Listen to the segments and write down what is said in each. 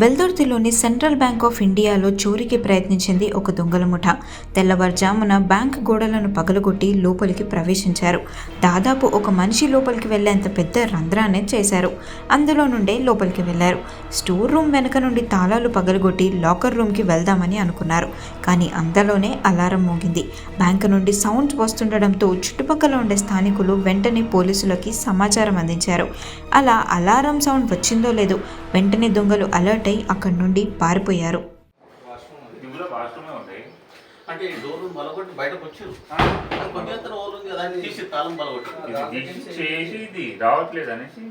వెల్దుర్తిలోని central bank of ఇండియాలో చోరీకి ప్రయత్నించింది ఒక దొంగల ముఠ. తెల్లవారుజామున బ్యాంక్ గోడలను పగలగొట్టి లోపలికి ప్రవేశించారు. దాదాపు ఒక మనిషి లోపలికి వెళ్ళేంత పెద్ద రంధ్రాన్ని చేశారు. అందులో నుండే లోపలికి వెళ్ళారు స్టోర్ రూమ్ వెనక నుండి తాళాలు పగలగొట్టి లాకర్ రూమ్కి వెళ్దామని అనుకున్నారు. కానీ అంతలోనే అలారం మోగింది. బ్యాంకు నుండి సౌండ్ వస్తుండడంతో చుట్టుపక్కల ఉండే స్థానికులు వెంటనే పోలీసులకి సమాచారం అందించారు. అలా అలారం సౌండ్ వచ్చిందో లేదో వెంటనే దొంగలు అలర్ట్ అయి అక్కడి నుండి పారిపోయారు. అంటే ఈ డోర్ బలగొట్టి బయటకు వచ్చారు. కొద్దిగా ఓవర్ ఉంది కదా అని తీసి తాళం బలగొట్టి ఇది తీసి చేసి ఇది రావట్లేదు అనేసి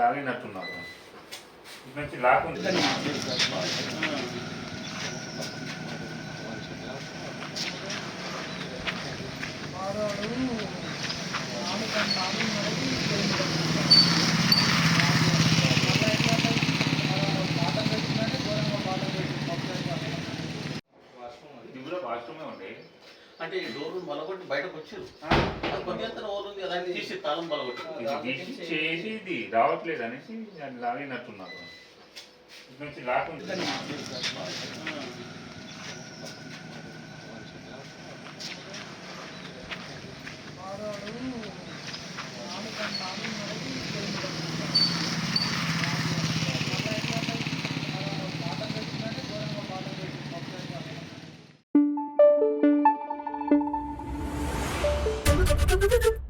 లాగినట్టున్నారు. నుంచి వాష్రూమే ఉంటాయి అంటే ఈ డోర్ బలగొట్టి బయటకు వచ్చారు. కొద్దిగా ఓవర్ ఉంది కదా అని తీసి తాళం బలగొట్టి ఇది చేసి ఇది రావట్లేదు అనేసి అది లాగినట్టున్నారు. నుంచి లాక్కుంది どっ!